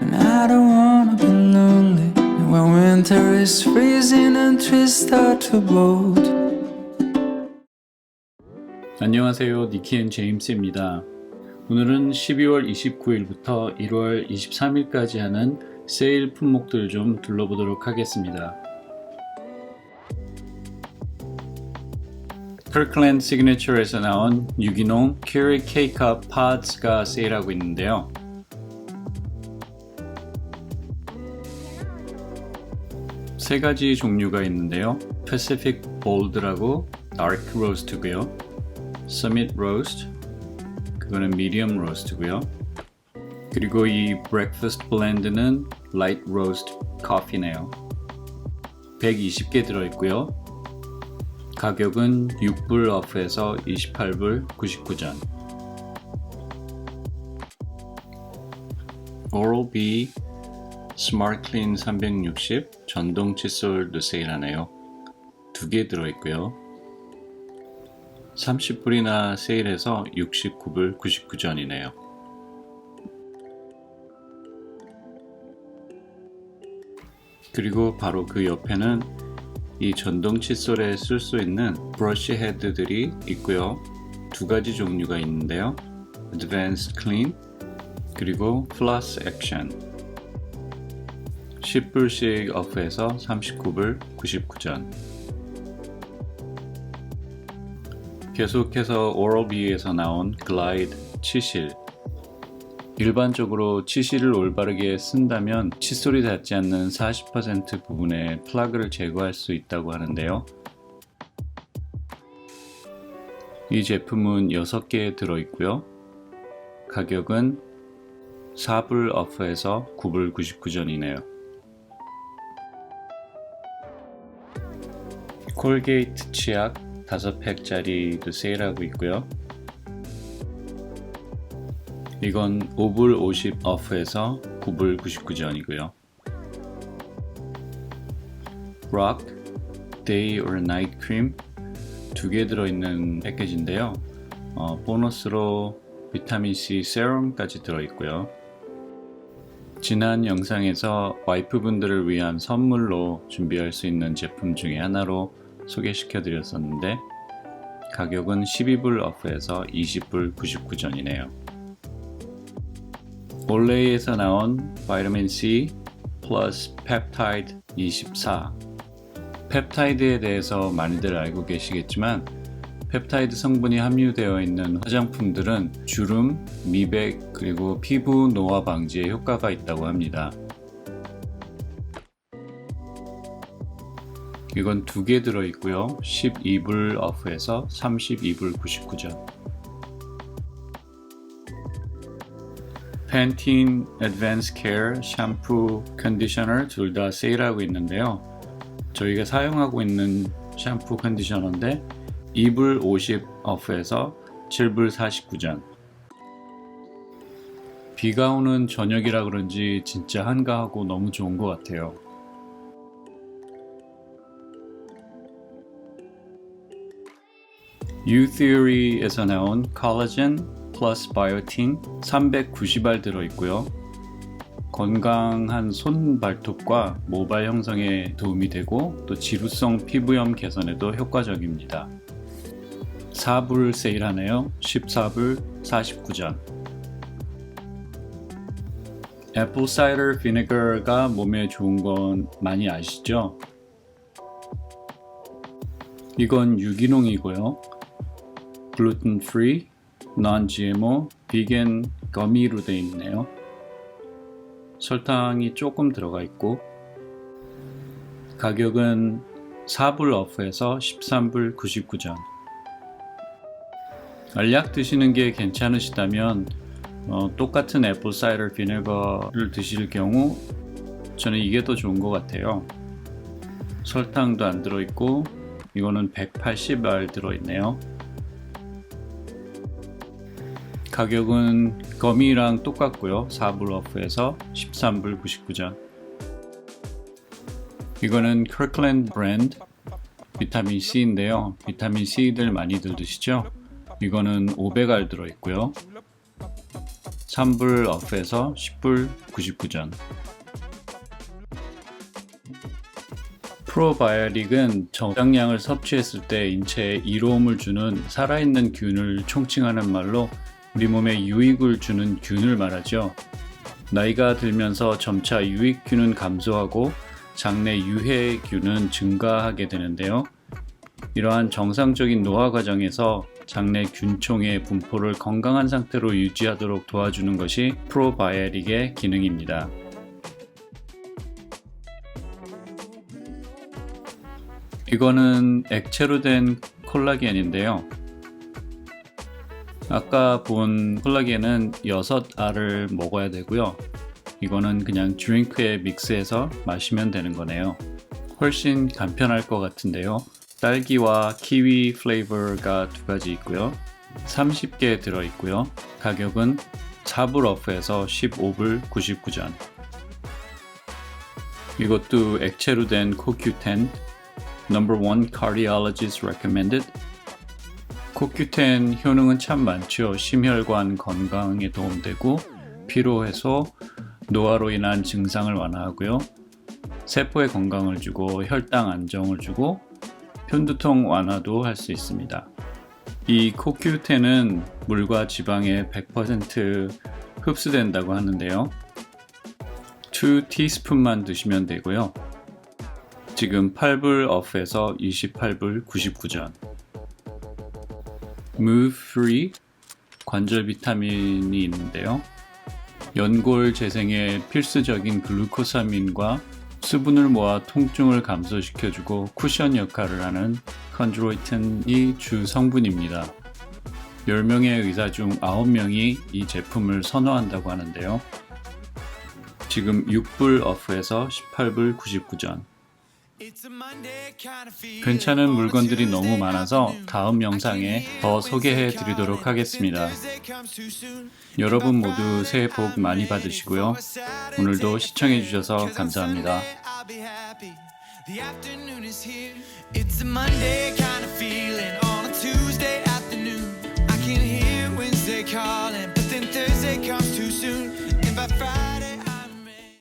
And I don't wanna be lonely when winter is freezing and trees start to bolt. 안녕하세요. 니키앤 제임스입니다. 오늘은 12월 29일부터 1월 23일까지 하는 세일 품목들 좀 둘러보도록 하겠습니다. Kirkland Signature에서 나온 유기농 Curie K-Cup Pods가 세일하고 있는데요. 세 가지 종류가 있는데요. Pacific Bold라고 Dark Roast고요. Summit Roast 그거는 Medium Roast고요. 그리고 이 Breakfast Blend는 Light Roast Coffee네요. 120개 들어있고요. 가격은 6불 오프에서 28불 99전. Smart Clean 360 전동 칫솔도 세일하네요. 두 개 들어있고요. 30불이나 세일해서 69불 99전이네요. 그리고 바로 그 옆에는 이 전동 칫솔에 쓸 수 있는 브러쉬 헤드들이 있고요. 두 가지 종류가 있는데요. Advanced Clean 그리고 Floss Action 10불씩 오프해서 39불 99전 계속해서 오럴비에서 나온 글라이드 치실 일반적으로 치실을 올바르게 쓴다면 칫솔이 닿지 않는 40% 부분의 플러그를 제거할 수 있다고 하는데요. 이 제품은 6개 들어있고요. 가격은 4불 오프에서 9불 99전이네요. 콜게이트 치약 5팩짜리도 세일하고 있고요. 이건 5불 50 오프에서 9불 99전이고요. Rock Day or Night Cream 두 개 들어있는 패키지인데요. 어, 보너스로 비타민 C 세럼까지 들어있고요. 지난 영상에서 와이프분들을 위한 선물로 준비할 수 있는 제품 중에 하나로 소개시켜 드렸었는데 가격은 12불 오프에서 20불 99전이네요. 올레이에서 나온 바이타민 C 플러스 펩타이드 24 펩타이드에 대해서 많이들 알고 계시겠지만 펩타이드 성분이 함유되어 있는 화장품들은 주름, 미백, 그리고 피부 노화 방지에 효과가 있다고 합니다. 이건 두 개 들어있고요. 12불 오프에서 32불 99전. 팬틴 애드밴스 케어 샴푸 컨디셔너 둘 다 세일하고 있는데요. 저희가 사용하고 있는 샴푸 컨디셔너인데 2불 50 오프에서 7불 49전. 비가 오는 저녁이라 그런지 진짜 한가하고 너무 좋은 것 같아요. U-Theory에서 나온 콜라겐 플러스 바이오틴 390알 들어있고요. 건강한 손 발톱과 모발 형성에 도움이 되고 또 지루성 피부염 개선에도 효과적입니다. 4불 세일하네요. 14불 49전. 애플 사이더 비네거가 몸에 좋은 건 많이 아시죠? 이건 유기농이고요. 글루텐 프리, non GMO, 비겐 거미로 되어 있네요. 설탕이 조금 들어가 있고 가격은 4불 오프에서 13불 99전. 알약 드시는 게 괜찮으시다면 어, 똑같은 애플 사이더 비네거를 드실 경우 저는 이게 더 좋은 것 같아요. 설탕도 안 들어있고 이거는 180알 들어있네요. 가격은 거미랑 똑같고요. 4불 오프에서 13불 99전. 이거는 Kirkland 브랜드 비타민 C인데요. 비타민 C들 많이들 드시죠? 이거는 500알 들어 있고요. 3불 off에서 10불 99전. 프로바이오릭은 정당량을 섭취했을 때 인체에 이로움을 주는 살아있는 균을 총칭하는 말로 우리 몸에 유익을 주는 균을 말하죠. 나이가 들면서 점차 유익균은 감소하고 장내 유해균은 증가하게 되는데요. 이러한 정상적인 노화 과정에서 장내 균총의 분포를 건강한 상태로 유지하도록 도와주는 것이 프로바이오릭의 기능입니다. 이거는 액체로 된 콜라겐인데요. 아까 본 콜라겐은 6알을 먹어야 되고요. 이거는 그냥 드링크에 믹스해서 마시면 되는 거네요. 훨씬 간편할 것 같은데요. 딸기와 키위 플레이버가 두 가지 있고요. 30개 들어 있고요. 가격은 4불 오프에서 15불 99전. 이것도 액체로 된 코큐텐 Number 1 Cardiologist Recommended 코큐텐 효능은 참 많죠. 심혈관 건강에 도움되고 피로 해소, 노화로 인한 증상을 완화하고요. 세포의 건강을 주고 혈당 안정을 주고 편두통 완화도 할 수 있습니다. 이 코큐텐은 물과 지방의 100% 흡수된다고 하는데요. 2 티스푼만 드시면 되고요. 지금 8불 오프에서 28불 99전. Move Free 관절 비타민이 있는데요. 연골 재생에 필수적인 글루코사민과 수분을 모아 통증을 감소시켜주고 쿠션 역할을 하는 컨드로이틴이 주 성분입니다. 10명의 의사 중 9명이 이 제품을 선호한다고 하는데요. 지금 6불 오프에서 18불 99전. 괜찮은 물건들이 너무 많아서 다음 영상에 더 소개해 드리도록 하겠습니다. 여러분 모두 새해 복 많이 받으시고요. 오늘도 시청해 주셔서 감사합니다. calling, but then Thursday comes.